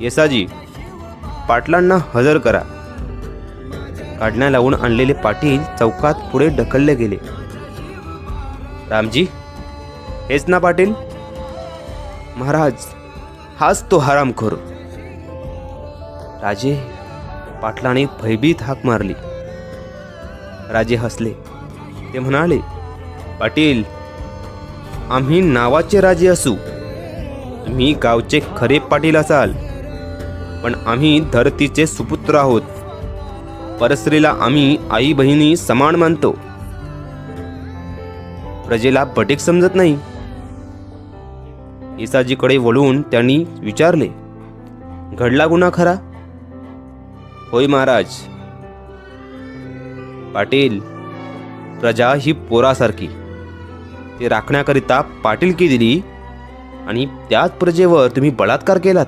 येसाजी पाटलांना हजर करा. काढण्या लावून आणलेले पाटील चौकात पुढे ढकलले गेले. रामजी हेच ना पाटील? महाराज हाच तो हरामखोर. राजे पाटलाने भयभीत हाक मारली. राजे हसले. ते म्हणाले पाटील आम्ही नावाचे राजे असू. तुम्ही गावचे खरे पाटील असाल. पण आम्ही धरतीचे सुपुत्र आहोत. परस्त्रीला आम्ही आई बहिणी समान मानतो. प्रजेला बटेक समजत नाही. इसाजीकडे वळून त्यांनी विचारले घडला गुन्हा खरा? होय महाराज. पाटील प्रजा ही पोरासारखी. ती राखण्याकरिता पाटीलकी दिली आणि त्याच प्रजेवर तुम्ही बलात्कार केलात.